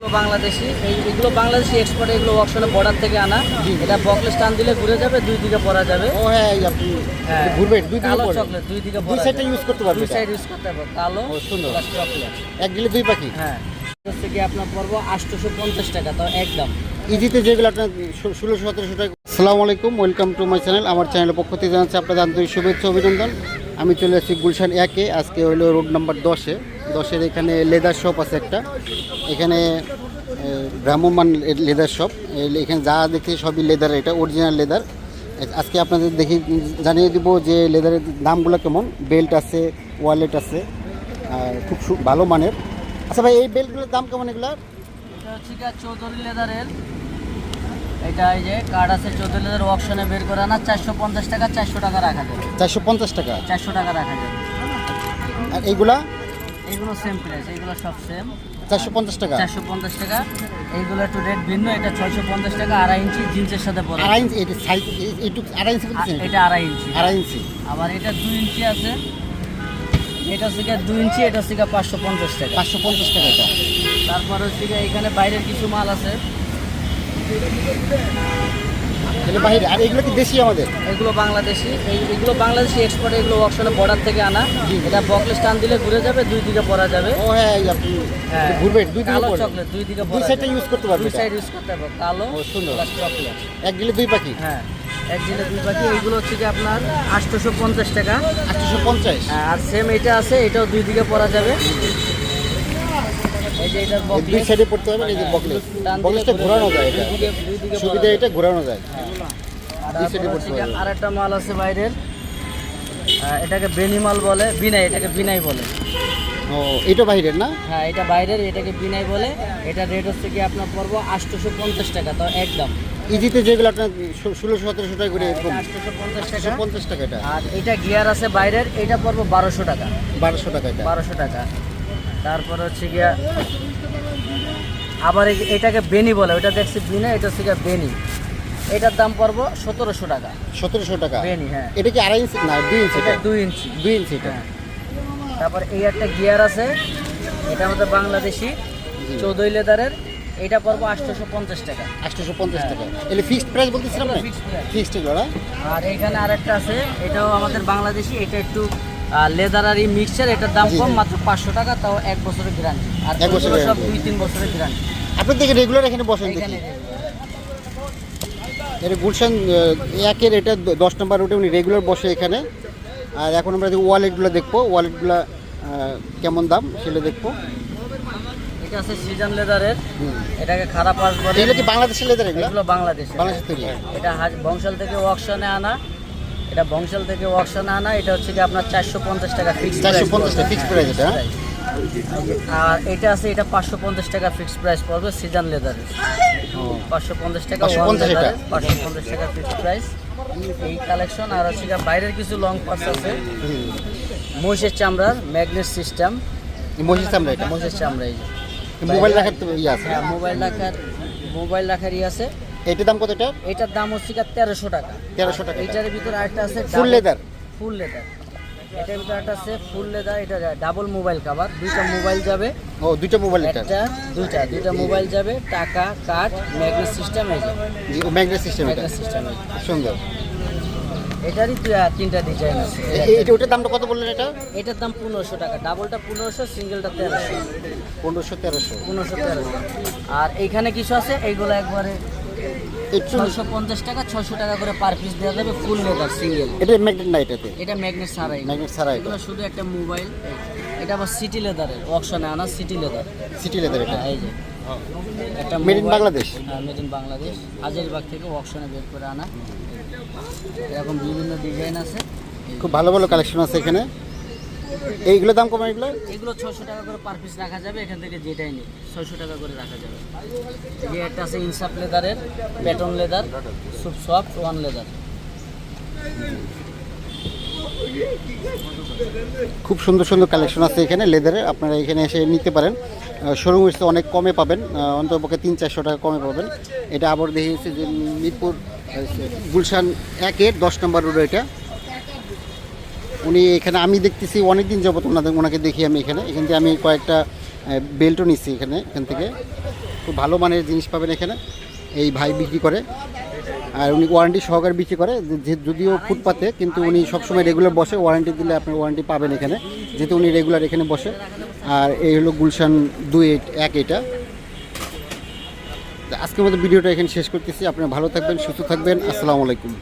বাংলাদেশি এই এগুলো বাংলাদেশি এক্সপোর্ট এগুলো অকশনে বর্ডার থেকে আনা। এটা বকলেস টান দিলে ঘুরে যাবে দুই দিকে পরা যাবে। ও হ্যাঁ হ্যাঁ। ঘুরবে দুই দিকে কালো চকলেট দুই দিকে দুই সাইডে ইউজ করতে পারবে দুই সাইড ইউজ করতে হবে কালো সুন্দর। চকলেট এক গেলে দুই পাখি? হ্যাঁ হচ্ছে কি আপনার পড়ব আটশোশো পঞ্চাশ টাকা তাও একদম। ইজিতে যেগুলো আপনার ষোলোশো সতেরোশো টাকা। আসসালামু আলাইকুম ওয়েলকাম টু মাই চ্যানেল আমার চ্যানেলের পক্ষ থেকে জানাচ্ছি আপনাদের আন্তরিক শুভেচ্ছা অভিনন্দন। আমি চলে এসেছি গুলশান একে আজকে হলো রোড নাম্বার দশে দশের এখানে লেদার শপ আছে একটা। এখানে ভ্রাম্যমান লেদার শপ এখানে যা দেখছি সবই লেদার এটা অরিজিনাল লেদার আজকে আপনাদের দেখি জানিয়ে দিব যে লেদারের দামগুলো কেমন। বেল্ট আছে ওয়ালেট আছে আর খুব ভালো মানের। আচ্ছা ভাই এই বেল্টগুলোর দাম কেমন কি চৌধুরী লেদারের এটা এই যে কার্ড আছে চৌধুরী লেদার অপশনে বের করে আনা চারশো পঞ্চাশ টাকা চারশো টাকা রাখা যাবে। চারশো পঞ্চাশ টাকা। চারশো টাকা রাখা যাবে। আর এইগুলা? এইগুলো সেম প্রাইস এইগুলো সব সেম চারশো পঞ্চাশ টাকা। চারশো পঞ্চাশ টাকা। এইগুলো একটু রেট ভিন্ন এটা ছয়শো পঞ্চাশ টাকা আড়াই ইঞ্চি জিন্সের সাথে পরে। আড়াই ইঞ্চি এটা সাইজ এইটুকু আড়াই ইঞ্চি এটা? আড়াই ইঞ্চি। আড়াই ইঞ্চি। আবার এটা দুই ইঞ্চি আছে। এটা হচ্ছে গিয়ে দুই ইঞ্চি এটা হচ্ছে পাঁচশো পঞ্চাশ টাকা। পাঁচশো পঞ্চাশ টাকা এটা। তারপর হচ্ছে এখানে বাইরের কিছু মাল আছে। এগুলো বাইরে আর এগুলো কি দেশি আমাদের? এগুলো বাংলাদেশি। এগুলো বাংলাদেশি এক্সপোর্ট এগুলো অপশনে বর্ডার থেকে আনা। এটা বকলেস টান দিলে ঘুরে যাবে দুই দিকে পরা যাবে। ও হ্যাঁ হ্যাঁ। ঘুরবে দুই দিকে কালো চকলেট দুই দিকে দুই সাইডে ইউজ করতে পারবে দুই সাইড ইউজ করতে হবে কালো ও, সুন্দর। চকলেট এক গেলে দুই পাখি? হ্যাঁ এক দিনে দুই পাখি। এইগুলো হচ্ছে কি আপনার আটশোশো পঞ্চাশ টাকা। আটশোশো পঞ্চাশ? হ্যাঁ, আর সেম এটা আছে এটাও দুই দিকে পরা যাবে। এই যে এটা দুই সাইডে পড়তে হবে এই যে বকলেস বকলেসটা ঘোরানো যায় এটা। সুবিধা এটা ঘোরানো যায়। দুই সাইডে পড়তে কি আরেকটা মাল আছে বাইরের। এটাকে বেনিমাল বলে বিনাই এটাকে বিনাই বলে। ও এটা বাইরের না? হ্যাঁ এটা বাইরের এটাকে বিনাই বলে। এটা রেট হচ্ছে কি আপনার পড়ব আটশোশো পঞ্চাশ টাকা তো একদম। ইজিতে যেগুলো আপনার ষোলোশো সতেরোশো টাকা করে এরকম। আটশোশো পঞ্চাশ টাকা। পঞ্চাশ টাকা এটা। আর এটা গিয়ার আছে বাইরের এটা পড়ব বারোশো টাকা। বারোশো টাকা বারোশো টাকা। তারপর হচ্ছে গিয়া আবার এটাকে বেনি বলে ওটা দেখছি বিনা এটা হচ্ছে গিয়া বেনি। এটার দাম পড়ব সতেরোশো টাকা। সতেরোশো টাকা? বেনি হ্যাঁ। এটা কি আড়াই ইঞ্চি? না দুই ইঞ্চি এটা দুই ইঞ্চি। দুই ইঞ্চি এটা। হ্যাঁ। তারপর এই একটা গিয়ার আছে এটা আমাদের বাংলাদেশি জি। চৌদই লেদারের। এটা পড়ব আটশোশো পঞ্চাশ টাকা। আটশোশো পঞ্চাশ টাকা। এটা ফিক্সড প্রাইস বলতেছিলাম ফিক্সড এগুলো না? আর এখানে আরেকটা আছে এটাও আমাদের বাংলাদেশি এটা একটু লেদার আর মিক্সচার এটার দাম কম মাত্র পাঁচশো টাকা তাও এক বছরের গ্যারান্টি আর এক বছরের সব দুই তিন বছরের গ্যারান্টি আপনি দেখে রেগুলার এখানে বসেন এখানে দেখি এটা গুলশান একের এটা দশ নম্বর রোডে উনি রেগুলার বসে এখানে। আর এখন আমরা ওয়ালেটগুলো দেখব ওয়ালেটগুলো কেমন দাম সেগুলো দেখব। এটা আছে সিজন লেদারের এটাকে খারাপ পাস বলে এগুলো কি বাংলাদেশের লেদার এগুলো? বাংলাদেশ বাংলাদেশের। তৈরি। এটা বংশাল থেকে ওয়াকশনে আনা। এটা বংশাল থেকে ওয়াকশনে আনা এটা হচ্ছে কি আপনার চারশো পঞ্চাশ টাকা ফিক্স 450 টাকা fixed price এটা, হ্যাঁ? আর এটা আছে এটা পাঁচশো পঞ্চাশ টাকা ফিক্সড প্রাইস পড়বে সিজন লেদারের পাঁচশো পঞ্চাশ টাকা 550 এটা? পাঁচশো পঞ্চাশ টাকা ফিক্সড প্রাইস এই কালেকশন আর হচ্ছে বাইরের কিছু লং পার্স আছে। মহিষের চামড়ার ম্যাগনেট সিস্টেম এই মহিষ চামড়া এটা? মহিষের চামড়া এই মোবাইল রাখার ইয়ে আছে। হ্যাঁ মোবাইল রাখার মোবাইল রাখারই আছে। এটার দাম কত এটা? এটার দাম হচ্ছে তেরোশো টাকা। 1300 টাকা। এটা। এটার ভিতরে আরেকটা আছে ফুল লেদার ফুল লেদার এটার ভিতরে একটা আছে ফুল লেদার এটা ডাবল মোবাইল কভার দুইটা মোবাইল যাবে। ও দুইটা মোবাইল এটা। দুইটা দুইটা মোবাইল যাবে। টাকা কার্ড ম্যাগনেট সিস্টেম এই যে। ম্যাগনেট সিস্টেম এটা। সিস্টেম সুন্দর। এটারই তিনটা ডিজাইন আছে। এটা ওটার দামটা কত বললেন এটা? এটার দাম পনেরোশো টাকা। ডাবলটা পনেরোশো সিঙ্গেলটা তেরোশো। পনেরোশো তেরোশো। পনেরোশো তেরোশো। আর এইখানে কিছু আছে? এইগুলো একবারে ছয়শো পঞ্চাশ টাকা ছয়শো টাকা করে পার পিস দেওয়া যাবে ফুল লেদার সিঙ্গেল এটা ম্যাগনেট না এটাতে? এটা ম্যাগনেট ছাড়াই। ম্যাগনেট ছাড়া এটা। এগুলো শুধু একটা মোবাইল এটা আবার সিটি লেদারের অপশনে আনা সিটি লেদার সিটি লেদার এটা? হ্যাঁ এই যে। একটা in mobile- বাংলাদেশ? হ্যাঁ মেড ইন বাংলাদেশ হাজারিবাগ থেকে অপশনে বের করে আনা। এরকম বিভিন্ন ডিজাইন আছে। খুব ভালো ভালো কালেকশন আছে এখানে। এইগুলো দাম কম এগুলো? এগুলো ছশো টাকা করে পার পিস রাখা যাবে এখান থেকে যেটাই নেই ছয়শো টাকা করে রাখা যাবে। যে একটা আছে ইনসাপ লেদারের patent leather super soft one leather. খুব সুন্দর সুন্দর কালেকশন আছে এখানে লেদারের আপনারা এখানে এসে নিতে পারেন। শোরুম এসে অনেক কমে পাবেন আহ, অন্ততপক্ষে তিন চারশো টাকা কমে পাবেন। এটা আবার দেখিয়েছে যে মিরপুর গুলশান একের দশ নম্বর রোড এটা। উনি এখানে, আমি দেখতেছি অনেক দিন যাবত ওনাদের, ওনাকে দেখি আমি এখানে। এখান থেকে আমি কয়েকটা বেল্টও নিচ্ছি এখানে, এখান থেকে। খুব ভালো মানের জিনিস পাবেন এখানে। এই ভাই বিক্রি করে। আর উনি ওয়ারেন্টি সহকারে বিক্রি করে। যদিও ফুটপাতে, কিন্তু উনি সবসময় রেগুলার বসে। ওয়ারেন্টি দিলে আপনি ওয়ারেন্টি পাবেন এখানে। যেহেতু উনি রেগুলার এখানে বসে। আর এই হলো গুলশান দুই এক এটা। আজকের মতো ভিডিওটা এখানে শেষ করতেছি। আপনারা ভালো থাকবেন, সুস্থ থাকবেন। আসসালামু আলাইকুম।